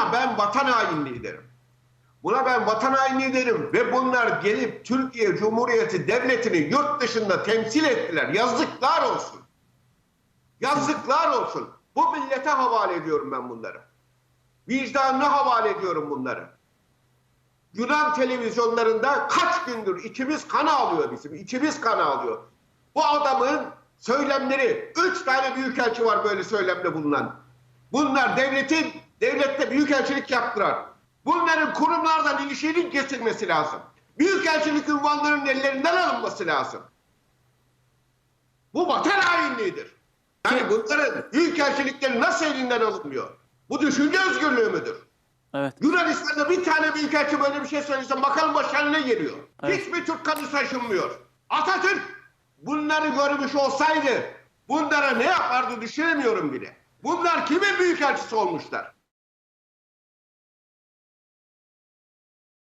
Buna ben vatan hainliği derim. Buna ben vatan hainliği derim ve bunlar gelip Türkiye Cumhuriyeti Devleti'ni yurt dışında temsil ettiler. Yazıklar olsun. Yazıklar olsun. Bu millete havale ediyorum ben bunları. Vicdanına havale ediyorum bunları. Yunan televizyonlarında kaç gündür içimiz kan ağlıyor bizim. içimiz kan ağlıyor. Bu adamın söylemleri, üç tane büyükelçi var böyle söylemde bulunan. Bunlar devletin, devlette büyükelçilik yaptıran. Bunların kurumlardan ilişkinin kesilmesi lazım. Büyükelçilik ünvanlarının ellerinden alınması lazım. Bu vatan hainliğidir. Yani bunların büyükelçilikleri nasıl elinden alınmıyor? Bu düşünce özgürlüğü müdür? Evet. Yunanistan'da bir tane büyükelçi böyle bir şey söylese bakalım başına ne geliyor? Evet. Hiçbir Türk kadısı taşınmıyor. Atatürk bunları görmüş olsaydı bunlara ne yapardı düşünemiyorum bile. Bunlar kimin büyükelçisi olmuşlar?